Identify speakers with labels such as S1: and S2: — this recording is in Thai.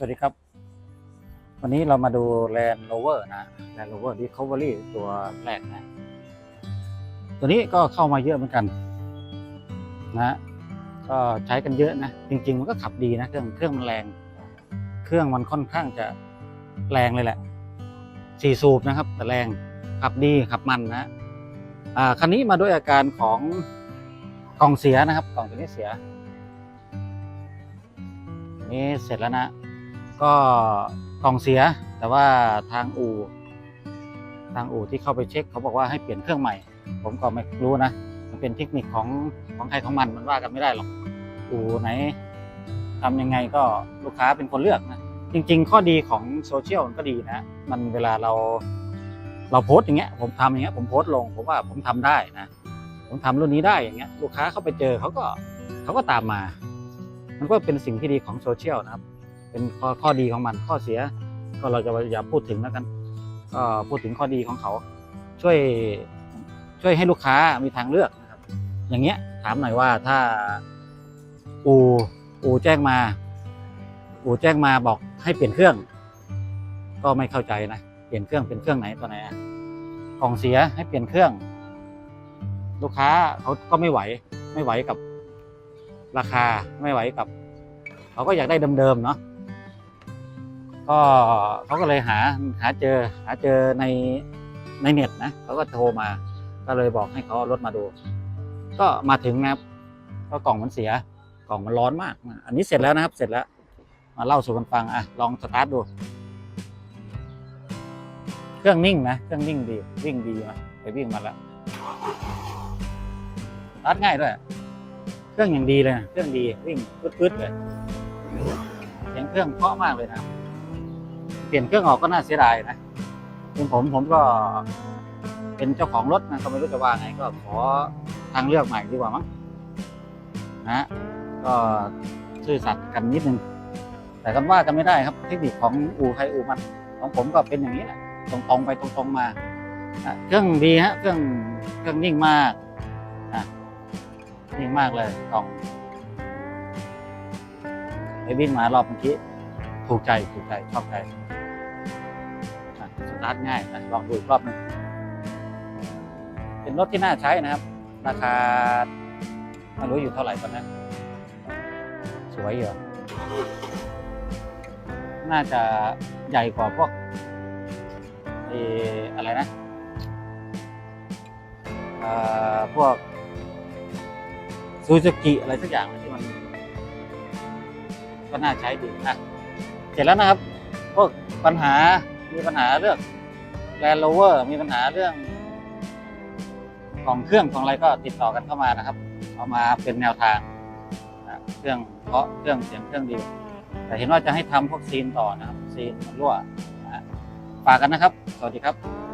S1: สวัสดีครับ วันนี้เรามาดู Land Rover นะ Land Rover Discovery ตัวแรกนะ ตัวนี้ก็เข้ามาเยอะเหมือนกัน นะ ก็ใช้กันเยอะนะ จริง ๆ มันก็ขับดีนะ เครื่องเครื่องมันแรง เครื่องมันค่อนข้างจะแรงเลยแหละสี่สูบนะครับ แต่แรงขับดีขับมันนะอ่าคันนี้มาด้วยอาการของกล่องเสียนะครับกล่องตัวนี้เสียนี่เสร็จแล้วนะ ก็กล่องเสีย แต่ว่าทางอู่ทางอู่ที่เข้าไปเช็ค เขาบอกว่าให้เปลี่ยนเครื่องใหม่ ผมก็ไม่รู้นะ มันเป็นเทคนิคของของใครของมันมันว่ากันไม่ได้หรอก อู่ไหนทำยังไงก็ลูกค้าเป็นคนเลือกนะจริง ๆ ข้อดีของโซเชียลมันก็ดีนะ มันเวลาเราเราโพสอย่างเงี้ย ผมทำอย่างเงี้ยผมโพสลง ผมว่าผมทำได้นะ ผมทำรุ่นนี้ได้อย่างเงี้ย ลูกค้าเข้าไปเจอเขาก็เขาก็ตามมา มันก็เป็นสิ่งที่ดีของโซเชียลนะครับ เป็นข้อข้อดีของมันข้อเสีย ก็เราจะอย่าพูดถึงแล้วกันก็พูดถึงข้อดีของเขา ช่วยช่วยให้ลูกค้ามีทางเลือกนะครับ อย่างเงี้ยถามหน่อยว่าถ้าอูอูแจ้งมา อูแจ้งมาบอกให้เปลี่ยนเครื่อง ก็ไม่เข้าใจนะเปลี่ยนเครื่องเป็นเครื่องไหนตัวไหนอะกล่องเสียให้เปลี่ยนเครื่อง ลูกค้าเขาก็ไม่ไหวไม่ไหวกับราคาไม่ไหวกับ เขาก็อยากได้เดิมๆเนาะ ก็เขาก็เลยหาหาเจอหาเจอในในเน็ตนะเขาก็โทรมา ก็เลยบอกให้เขารถมาดู ก็มาถึงนะครับก็กล่องมันเสียกล่องมันร้อนมาก อันนี้เสร็จแล้วนะครับ เสร็จแล้ว มาเล่าสู่กันฟังอะลองสตาร์ทดู เครื่องนิ่งนะ เครื่องนิ่งดี วิ่งดีนะไปวิ่งมาแล้วสตาร์ทง่ายด้วย เครื่องอย่างดีเลยนะเครื่องดีวิ่งปื๊ดๆเลย เสียงเครื่องเพราะมากเลยนะ เปลี่ยนเครื่องออกก็น่าเสียดายนะเป็นผมผมก็เป็นเจ้าของรถนะก็ไม่รู้จะว่าไงก็ขอทางเลือกใหม่ดีกว่ามั้งนะฮะก็ซื่อสัตย์กันนิดนึง แต่กันว่ากันไม่ได้ครับเทคนิคของอู่ใครอูมัน ของผมก็เป็นอย่างนี้แหละตรงๆไปตรงๆมาเครื่องดีฮะเครื่องเครื่องนิ่งมากอะนิ่งมากเลยกล่องไปวิ่งมารอบเมื่อกี้ถูกใจถูกใจชอบใจ ตาร์ทง่ายนะลองดูรอบหนึงเป็นรถที่น่าใช้นะครับ ราคาไม่รู้อยู่เท่าไหร่ตอนนี้สวยอยู่น่าจะใหญ่กว่าพวกเอออะไรนะพวกซูซูกิอะไรสักอย่างที่มัน ก็น่าใช้ดีนะเสร็จแล้วนะครับ พวกปัญหา มีปัญหาเรื่องแลนด์โรเวอร์มีปัญหาเรื่อง ของเครื่องของอะไรก็ติดต่อกันเข้ามานะครับ เอามาเป็นแนวทางนะเครื่องเพราะเครื่องเสียงเครื่องดี แต่เห็นว่าจะให้ทำพวกซีนต่อนะครับ ซีนมันรั่วนะฝากกันนะครับ สวัสดีครับ